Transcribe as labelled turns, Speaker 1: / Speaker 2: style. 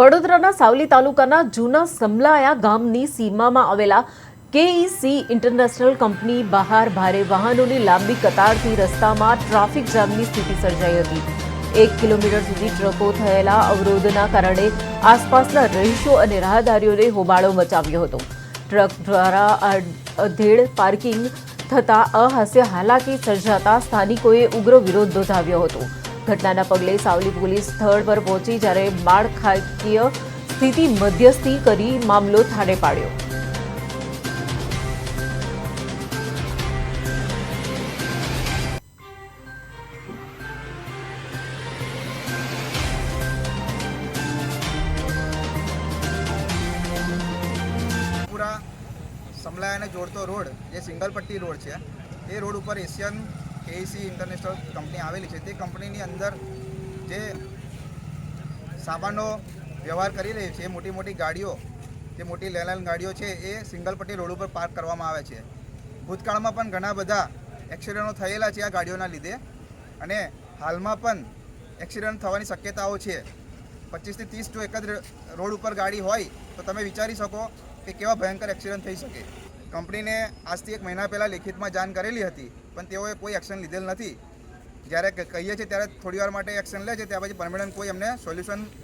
Speaker 1: વડોદરાના સાવલી તાલુકાના જૂના સમલાયા ગામની સીમામાં આવેલા કેઈસી ઇન્ટરનેશનલ કંપની બહાર ભારે વાહનોની લાંબી કતારથી રસ્તામાં ટ્રાફિક જામની સ્થિતિ સર્જાઈ હતી. એક કિલોમીટર સુધી ટ્રકો થયેલા અવરોધના કારણે આસપાસના રહીશો અને રાહદારીઓને હોબાળો મચાવ્યો હતો. ટ્રક દ્વારા અધેડ પાર્કિંગ થતાં અહાસ્ય હાલાકી સર્જાતા સ્થાનિકોએ ઉગ્ર વિરોધ નોંધાવ્યો હતો. ઘટનાના પગલે સાવલી પોલીસ સ્થળ પર પહોંચી જ્યારે માળખાકીય સ્થિતિ મધ્યસ્થી કરી મામલો થાળે પાડ્યો.
Speaker 2: સમલાયાને જોડતો રોડ, જે સિંગલ પટ્ટી રોડ છે, એ રોડ ઉપર એશિયન એસી ઇન્ટરનેશનલ કંપની આવેલી છે. તે કંપનીની અંદર જે સામાનનો વ્યવહાર કરી રહી છે, મોટી મોટી ગાડીઓ, જે મોટી લેલાન ગાડીઓ છે, એ સિંગલ પટ્ટી રોડ ઉપર પાર્ક કરવામાં આવે છે. ભૂતકાળમાં પણ ઘણા બધા એક્સિડન્ટો થયેલા છે આ ગાડીઓના લીધે અને હાલમાં પણ એક્સિડન્ટ થવાની શક્યતાઓ છે. પચીસથી ત્રીસ જો એક જ રોડ ઉપર ગાડી હોય તો તમે વિચારી શકો કે કેવા ભયંકર એક્સિડન્ટ થઈ શકે. કંપનીને આજથી એક મહિના પહેલાં લેખિતમાં જાણ કરેલી હતી, પણ તેઓએ કોઈ એક્શન લીધેલ નથી. જ્યારે કહીએ છીએ ત્યારે થોડી વાર માટે એક્શન લે છે, ત્યાર પછી પરમેનન્ટ કોઈ એમને સોલ્યુશન